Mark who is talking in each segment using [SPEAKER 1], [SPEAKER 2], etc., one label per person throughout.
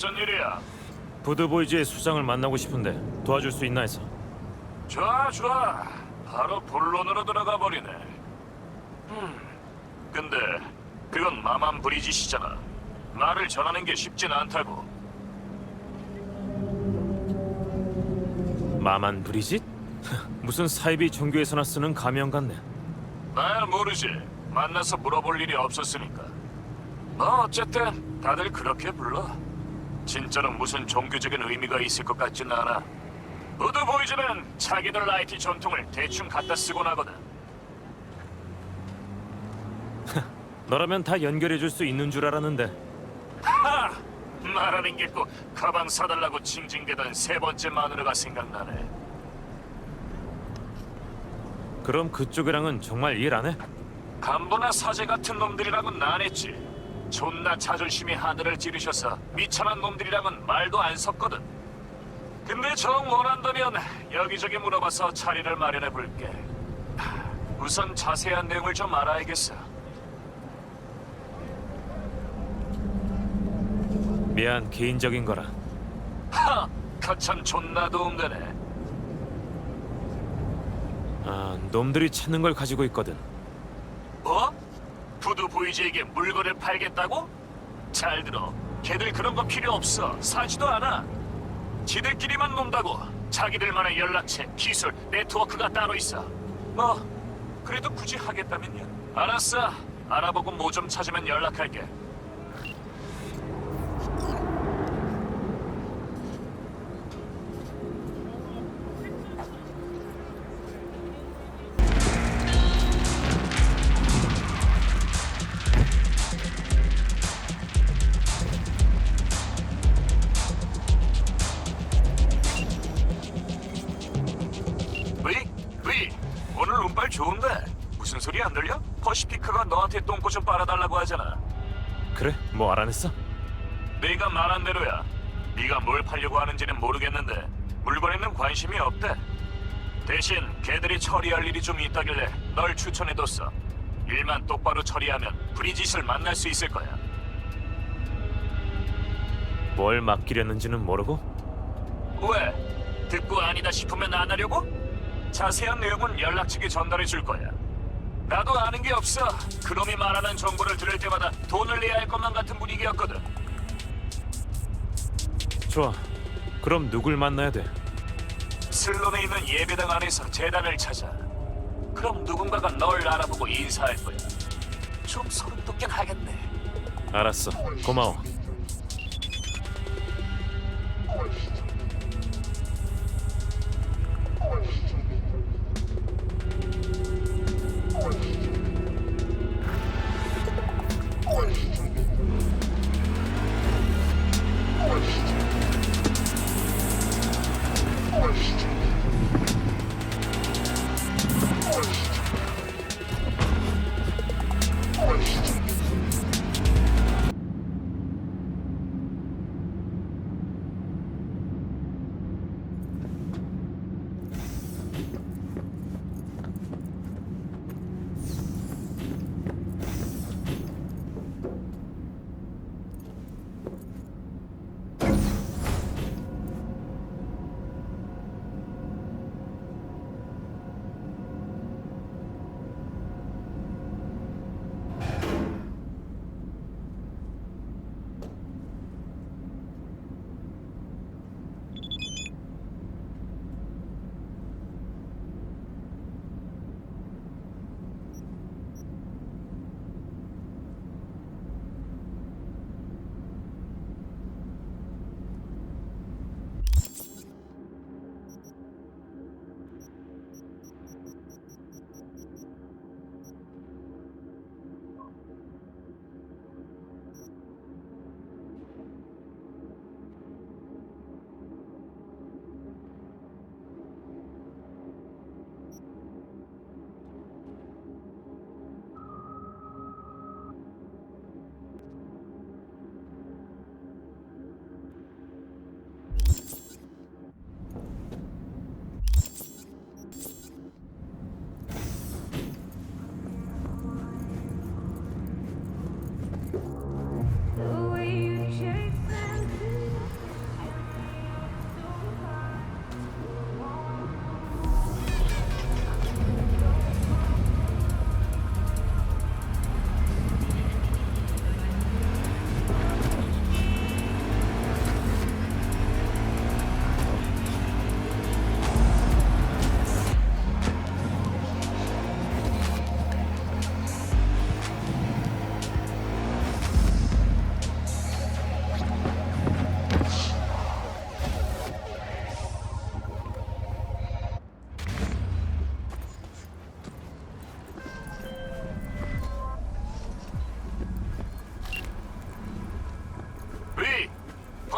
[SPEAKER 1] 어쩐 일이야?
[SPEAKER 2] 부드보이즈의 수장을 만나고 싶은데 도와줄 수 있나 해서.
[SPEAKER 1] 좋아 좋아. 바로 본론으로 들어가 버리네. 음 근데 그건 마만 브리짓이잖아. 말을 전하는 게 쉽진 않다고.
[SPEAKER 2] 마만 브리짓? 무슨 사이비 종교에서나 쓰는 가명 같네.
[SPEAKER 1] 나야 모르지. 만나서 물어볼 일이 없었으니까. 뭐 어쨌든 다들 그렇게 불러 진짜로 무슨 종교적인 의미가 있을 것 같진 않아 우드 보이즈는 자기들 라이티 전통을 대충 갖다 쓰곤 하거든
[SPEAKER 2] 너라면 다 연결해 줄 수 있는 줄 알았는데
[SPEAKER 1] 하! 말하는 게꼭 가방 사달라고 징징대던 세 번째 마누라가 생각나네
[SPEAKER 2] 그럼 그쪽이랑은 정말 일 안 해?
[SPEAKER 1] 간부나 사제 같은 놈들이랑은 안 했지. 존나 자존심이 하늘을 찌르셔서 미천한 놈들이랑은 말도 안 섰거든. 근데 정 원한다면 여기저기 물어봐서 자리를 마련해 볼게. 우선 자세한 내용을 좀 알아야겠어.
[SPEAKER 2] 미안 개인적인 거라
[SPEAKER 1] 하! 거참 존나 도움되네.
[SPEAKER 2] 아 놈들이 찾는 걸 가지고 있거든
[SPEAKER 1] 뭐? 부두 보이즈에게 물건을 팔겠다고? 잘 들어. 걔들 그런 거 필요 없어. 사지도 않아. 지들끼리만 논다고. 자기들만의 연락처, 기술, 네트워크가 따로 있어. 뭐, 그래도 굳이 하겠다면요. 알았어. 알아보고 뭐 좀 찾으면 연락할게.
[SPEAKER 2] 뭐 알아냈어?
[SPEAKER 1] 네가 말한 대로야. 네가 뭘 팔려고 하는지는 모르겠는데 물건에는 관심이 없대. 대신 걔들이 처리할 일이 좀 있다길래 널 추천해뒀어. 일만 똑바로 처리하면 브리짓을 만날 수 있을 거야.
[SPEAKER 2] 뭘 맡기려는지는 모르고?
[SPEAKER 1] 왜? 듣고 아니다 싶으면 안 하려고? 자세한 내용은 연락처에 전달해 줄 거야. 나도 아는 게 없어. 그놈이 말하는 정보를 들을 때마다 돈을 내야 할 것만 같은 분위기였거든.
[SPEAKER 2] 좋아 그럼 누굴 만나야 돼?
[SPEAKER 1] 슬론에 있는 예배당 안에서 재단을 찾아. 그럼 누군가가 널 알아보고 인사할 거야. 좀 소름 돋긴 하겠네.
[SPEAKER 2] 알았어 고마워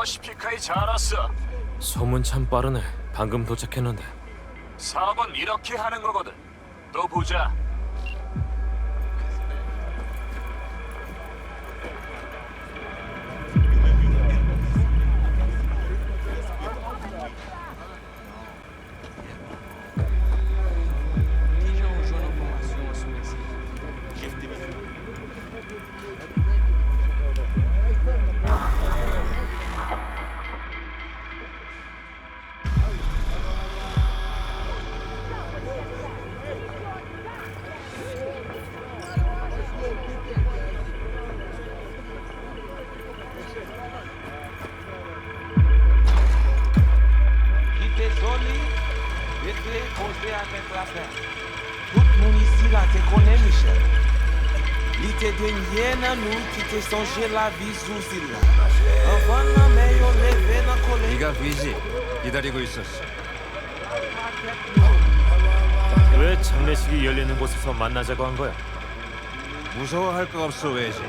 [SPEAKER 1] 퍼시피카에 잘 왔어.
[SPEAKER 2] 소문 참 빠르네. 방금 도착했는데.
[SPEAKER 1] 사업은 이렇게 하는 거거든. 또 보자.
[SPEAKER 3] Nous qui te songe la vie sous là. Avant la mais on levé dans collègue.
[SPEAKER 4] 네가 위지 기다리고 있었어.
[SPEAKER 2] 왜 장례식이 열리는 곳에서 만나자고 한 거야?
[SPEAKER 4] 무서워할 거 없어 왜지?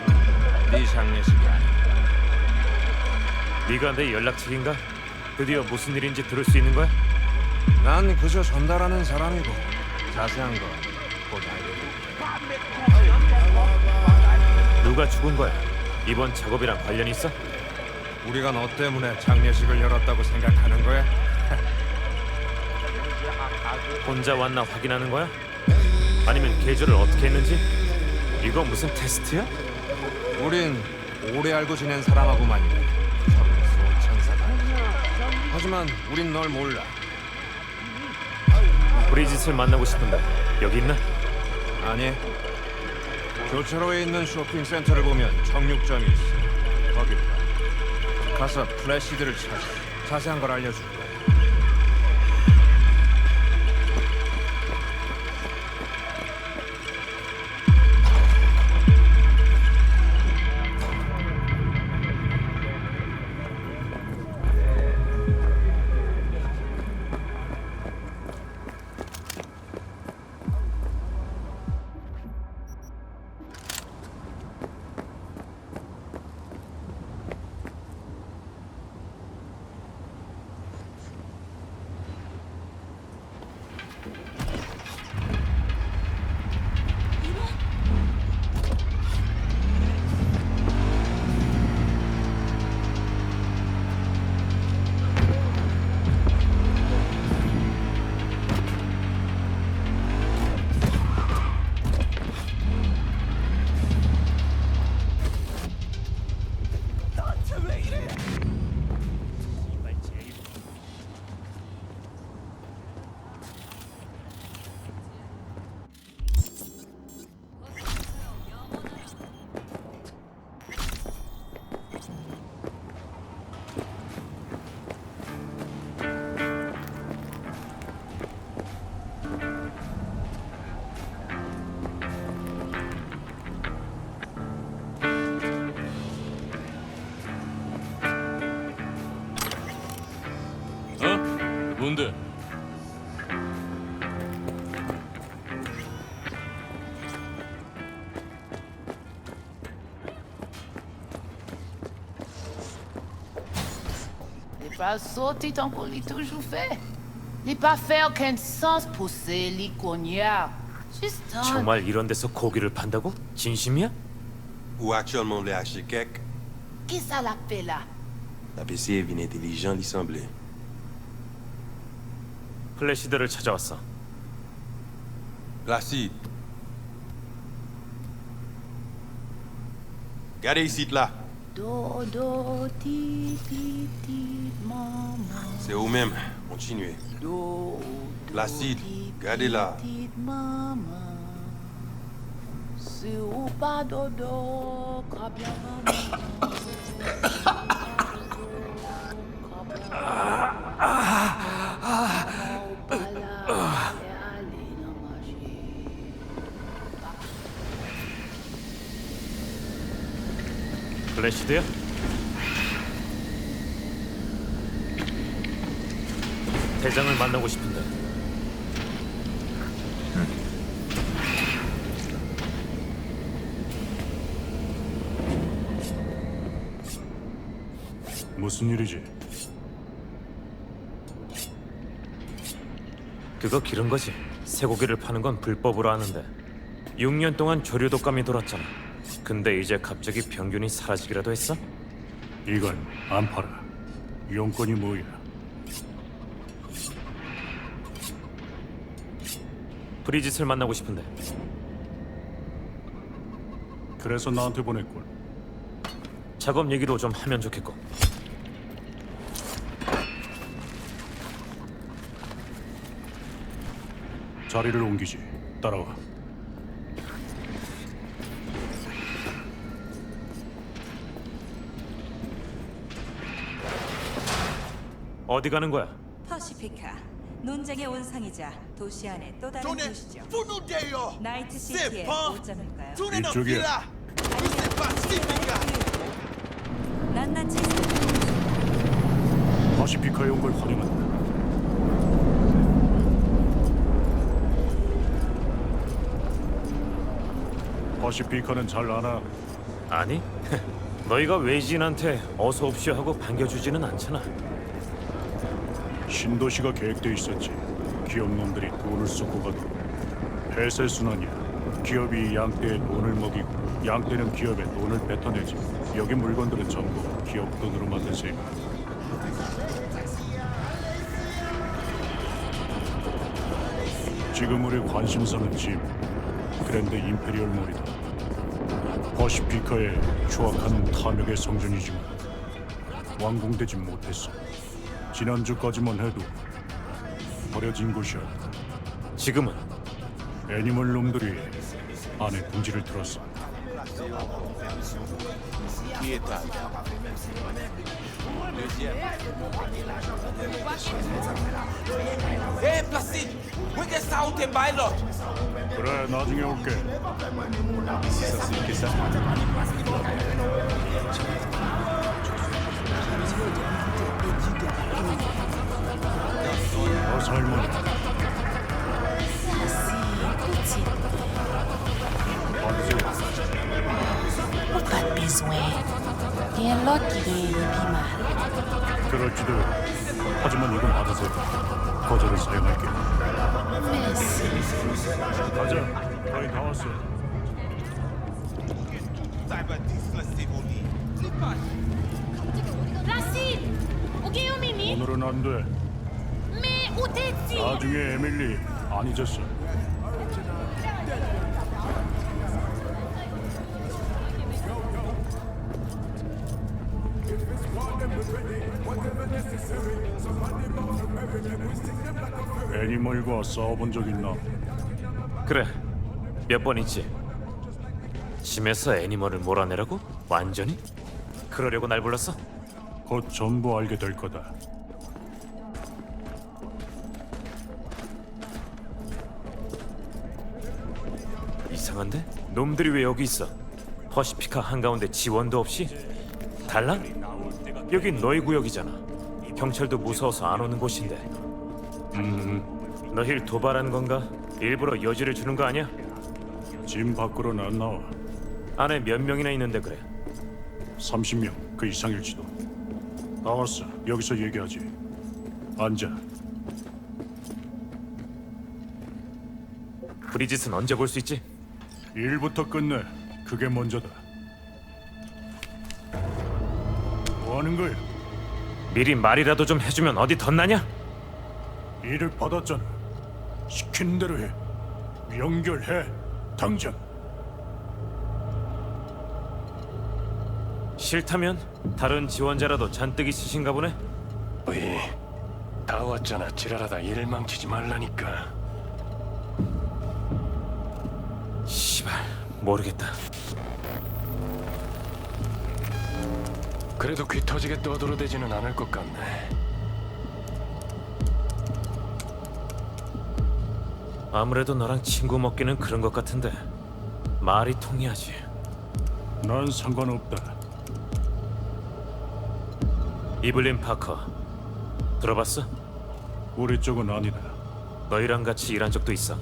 [SPEAKER 4] 네 장례식이 아니야.
[SPEAKER 2] 네가 내 연락책인가? 드디어 무슨 일인지 들을 수 있는 거야?
[SPEAKER 4] 난 그저 전달하는 사람이고 자세한 거
[SPEAKER 2] 누가 죽은 거야? 이번 작업이랑 관련 있어?
[SPEAKER 4] 우리가 너 때문에 장례식을 열었다고 생각하는 거야?
[SPEAKER 2] 혼자 왔나 확인하는 거야? 아니면 계절을 어떻게 했는지? 이거 무슨 테스트야?
[SPEAKER 4] 우린 오래 알고 지낸 사람하고만이야. 서로 소천사다. 하지만 우린 널 몰라.
[SPEAKER 2] 브리짓을 만나고 싶은데 여기 있나?
[SPEAKER 4] 아니. 교차로에 있는 쇼핑센터를 보면 정육점이 있어. 거기 가서 플래시들을 찾아. 자세한 걸 알려줄 거 야.
[SPEAKER 2] 어? 뭔데?
[SPEAKER 5] Les pas sorti tant qu'on l'a toujours fait. Les pas fait aucun sens pousser les cognards. Juste un...
[SPEAKER 2] 정말 이런 데서 고기를 판다고? 진심이야?
[SPEAKER 6] Ou actuellement le acheter quelque,
[SPEAKER 5] Qu'est-ce que ça l'a fait là?
[SPEAKER 6] la PC est bien intelligent, il semblait.
[SPEAKER 2] 플래시들을 찾아왔어.
[SPEAKER 6] Placide. Regardez ici, là.
[SPEAKER 5] Do, do, ti, ti, ti, maman.
[SPEAKER 6] C'est vous-même. Continuez.
[SPEAKER 5] Do, do,
[SPEAKER 6] Placide,
[SPEAKER 5] ti,
[SPEAKER 6] regardez là.
[SPEAKER 5] ti, maman. C'est ou pas dodo, crabia maman.
[SPEAKER 2] 플래시드야? 대장을 만나고 싶은데
[SPEAKER 7] 무슨 무슨 일이지?
[SPEAKER 2] 그거 기른 거지. 쇠고기를 파는 건 불법으로 하는데 6년 동안 조류 독감이 돌았잖아. 근데 이제 갑자기 병균이 사라지기라도 했어?
[SPEAKER 7] 이건 안 팔아. 용건이 뭐야?
[SPEAKER 2] 브리짓을 만나고 싶은데
[SPEAKER 7] 그래서 나한테 보냈군.
[SPEAKER 2] 작업 얘기도 좀 하면 좋겠고.
[SPEAKER 7] 자리를 옮기지. 따라와.
[SPEAKER 2] 어디 가는 거야?
[SPEAKER 8] 퍼시피카 논쟁의 온상이자 도시 안의 또 다른 도시죠. 나이트 시티의 오점일까요?
[SPEAKER 7] 이쪽이야.
[SPEAKER 8] 낱낱이
[SPEAKER 7] 파시피카에 온 걸 환영한다. 파시피카는 잘 아나.
[SPEAKER 2] 아니, 너희가 외지인한테 어서 옵시오 하고 반겨주지는 않잖아.
[SPEAKER 7] 신도시가 계획돼 있었지. 기업 놈들이 돈을 쏟고 가도록. 폐쇄 순환이야. 기업이 양떼에 돈을 먹이고 양떼는 기업에 돈을 뱉어내지. 여기 물건들은 전부 기업 돈으로 만든 셈. 지금 우리 관심사는 짐, 그랜드 임페리얼 몰이다. 퍼시피카의 추악한 탐욕의 성전이지만 완공되지 못했어. 지난주까지만 해도 버려진 곳이야.
[SPEAKER 2] 지금은
[SPEAKER 7] 애니멀 놈들이 안에 분지를 들었어.
[SPEAKER 3] Hey, Placide, we get out and buy lot.
[SPEAKER 7] 그래, 나중에 올게.
[SPEAKER 5] Pas de besoin. L'autre qui est mal.
[SPEAKER 7] 그럴지도. 하지만 이건 받아서 거절을 사용할게.
[SPEAKER 5] Merci.
[SPEAKER 7] 가자. 거의 다 왔어.
[SPEAKER 5] Placide
[SPEAKER 7] 안 돼.
[SPEAKER 5] Mais où t'es-tu
[SPEAKER 7] 나중에 에밀리 안 잊었어. 애니멀과 싸워본 적 있나?
[SPEAKER 2] 그래 몇 번 있지. 짐에서 애니멀을 몰아내라고? 완전히? 그러려고 날 불렀어?
[SPEAKER 7] 곧 전부 알게 될 거다.
[SPEAKER 2] 이상한데? 놈들이 왜 여기 있어? 퍼시피카 한가운데 지원도 없이? 달라? 여긴 너희 구역이잖아. 경찰도 무서워서 안 오는 곳인데. 음, 너힐 도발한 건가? 일부러 여지를 주는 거 아니야?
[SPEAKER 7] 짐 밖으로는 안 나와.
[SPEAKER 2] 안에 몇 명이나 있는데 그래.
[SPEAKER 7] 30명 그 이상일지도. 나왔어. 여기서 얘기하지. 앉아.
[SPEAKER 2] 브리짓은 언제 볼 수 있지?
[SPEAKER 7] 일부터 끝내. 그게 먼저다. 뭐 하는 거야?
[SPEAKER 2] 미리 말이라도 좀 해주면 어디 덧나냐?
[SPEAKER 7] 일을 받았잖아. 시킨 대로 해. 연결해. 당장.
[SPEAKER 2] 싫다면 다른 지원자라도 잔뜩 있으신가 보네.
[SPEAKER 9] 어이, 다 왔잖아. 지랄하다 일 망치지 말라니까.
[SPEAKER 2] 모르겠다.
[SPEAKER 9] 그래도 귀 터지게 떠들어대지는 않을 것 같네.
[SPEAKER 2] 아무래도 너랑 친구 먹기는 그런 것 같은데 말이 통해야지.
[SPEAKER 7] 난 상관없다.
[SPEAKER 2] 이블린 파커 들어봤어?
[SPEAKER 7] 우리 쪽은 아니다.
[SPEAKER 2] 너희랑 같이 일한 적도 있어.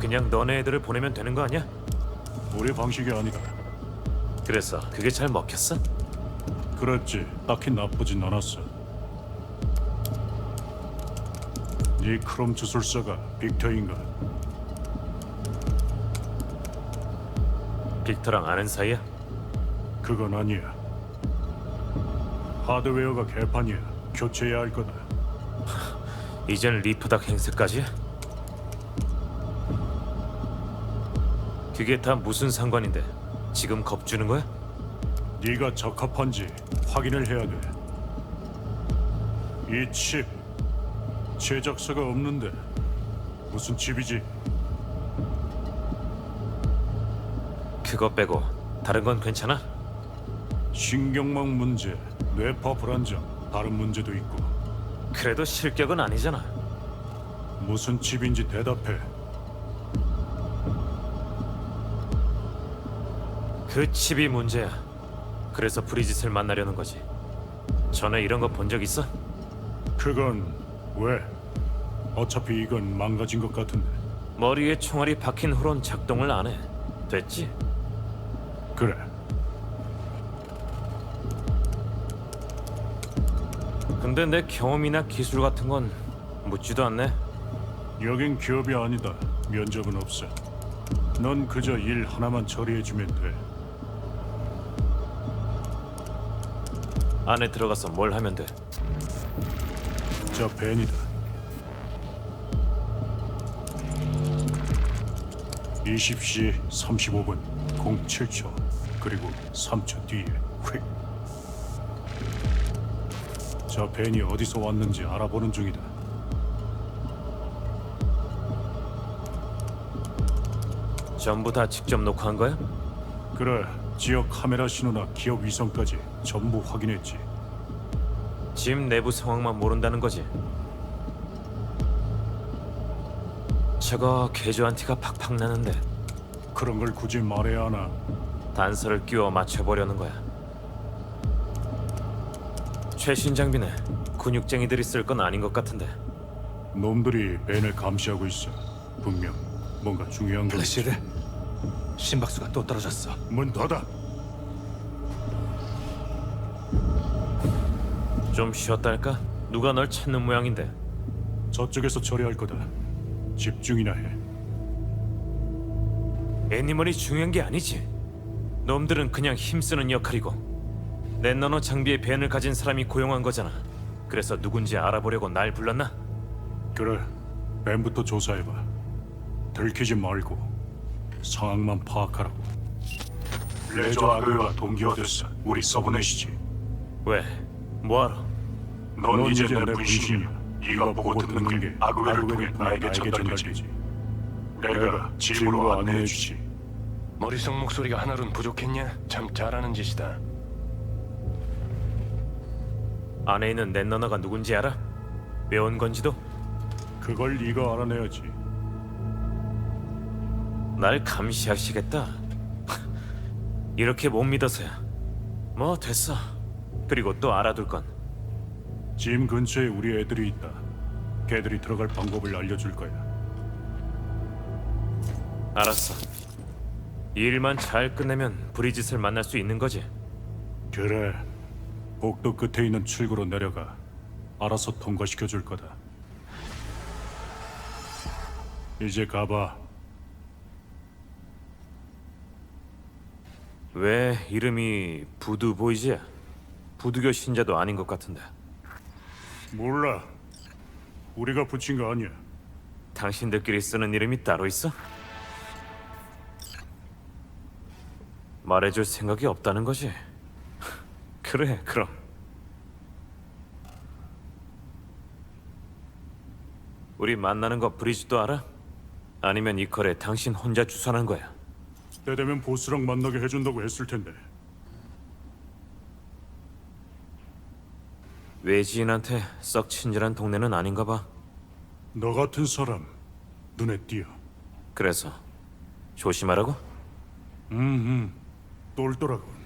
[SPEAKER 2] 그냥 너네 애들을 보내면 되는 거 아니야?
[SPEAKER 7] 우리 방식이 아니다.
[SPEAKER 2] 그래서 그게 잘 먹혔어?
[SPEAKER 7] 그렇지. 딱히 나쁘진 않았어. 네 크롬 주술사가 빅터인가?
[SPEAKER 2] 빅터랑 아는 사이야?
[SPEAKER 7] 그건 아니야. 하드웨어가 개판이야. 교체해야 할 거다.
[SPEAKER 2] 이젠 리프닥 행세까지? 그게 다 무슨 상관인데? 지금 겁주는 거야?
[SPEAKER 7] 네가 적합한지 확인을 해야 돼. 이 칩 제작사가 없는데 무슨 칩이지?
[SPEAKER 2] 그거 빼고 다른 건 괜찮아?
[SPEAKER 7] 신경망 문제, 뇌파 불안정, 다른 문제도 있고
[SPEAKER 2] 그래도 실격은 아니잖아.
[SPEAKER 7] 무슨 칩인지 대답해.
[SPEAKER 2] 그 칩이 문제야. 그래서 브리짓을 만나려는 거지. 전에 이런 거 본 적 있어?
[SPEAKER 7] 그건 왜? 어차피 이건 망가진 것 같은데.
[SPEAKER 2] 머리에 총알이 박힌 후론 작동을 안 해. 됐지?
[SPEAKER 7] 그래.
[SPEAKER 2] 근데 내 경험이나 기술 같은 건 묻지도 않네.
[SPEAKER 7] 여긴 기업이 아니다. 면접은 없어. 넌 그저 일 하나만 처리해주면 돼.
[SPEAKER 2] 안에 들어가서 뭘 하면 돼?
[SPEAKER 7] 저 벤이다. 20시 35분 07초 그리고 3초 뒤에 휙. 저 벤이 어디서 왔는지 알아보는 중이다.
[SPEAKER 2] 전부 다 직접 녹화한 거야?
[SPEAKER 7] 그래, 지역 카메라 신호나 기업 위성까지 전부 확인했지.
[SPEAKER 2] 집 내부 상황만 모른다는 거지. 저거 개조한 티가 팍팍 나는데
[SPEAKER 7] 그런 걸 굳이 말해야 하나?
[SPEAKER 2] 단서를 끼워 맞춰보려는 거야. 최신 장비네. 근육쟁이들이 쓸 건 아닌 것 같은데.
[SPEAKER 7] 놈들이 벤을 감시하고 있어. 분명 뭔가 중요한 거.
[SPEAKER 9] 플래시드 심박수가 또 떨어졌어.
[SPEAKER 7] 문 닫아.
[SPEAKER 2] 좀 쉬었다 할까? 누가 널 찾는 모양인데.
[SPEAKER 7] 저쪽에서 처리할 거다. 집중이나 해.
[SPEAKER 2] 애니멀이 중요한 게 아니지. 놈들은 그냥 힘쓰는 역할이고. 넷너너 장비에 벤을 가진 사람이 고용한 거잖아. 그래서 누군지 알아보려고 날 불렀나?
[SPEAKER 7] 그래, 벤부터 조사해봐. 들키지 말고 상황만 파악하라고. 레저 아그가 동기화 됐어. 우리 서브넷이지.
[SPEAKER 2] 왜? 뭐하러?
[SPEAKER 7] 넌 이제 내 분신이야. 네가 보고 듣는 게 아그웨를 통해 나에게 전달되지. 내가 집으로 안내해 주지.
[SPEAKER 9] 머리속 목소리가 하나로는 부족했냐? 참 잘하는 짓이다.
[SPEAKER 2] 안에 있는 넷너너가 누군지 알아? 왜 온 건지도?
[SPEAKER 7] 그걸 네가 알아내야지.
[SPEAKER 2] 날 감시하시겠다. 이렇게 못 믿어서야. 뭐 됐어. 그리고 또 알아둘 건
[SPEAKER 7] 짐 근처에 우리 애들이 있다. 걔들이 들어갈 방법을 알려줄 거야.
[SPEAKER 2] 알았어. 이 일만 잘 끝내면 브리짓을 만날 수 있는 거지.
[SPEAKER 7] 그래. 복도 끝에 있는 출구로 내려가. 알아서 통과시켜 줄 거다. 이제 가봐.
[SPEAKER 2] 왜 이름이 부두 보이지야? 부두교 신자도 아닌 것 같은데.
[SPEAKER 7] 몰라. 우리가 붙인 거 아니야.
[SPEAKER 2] 당신들끼리 쓰는 이름이 따로 있어? 말해줄 생각이 없다는 거지. 그래, 그럼. 우리 만나는 거 브리즈도 알아? 아니면 이 거래 당신 혼자 주선한 거야?
[SPEAKER 7] 때 되면 보스랑 만나게 해준다고 했을 텐데.
[SPEAKER 2] 외지인한테 썩 친절한 동네는 아닌가 봐.
[SPEAKER 7] 너 같은 사람 눈에 띄어.
[SPEAKER 2] 그래서 조심하라고?
[SPEAKER 7] 음, 음. 똘똘하고.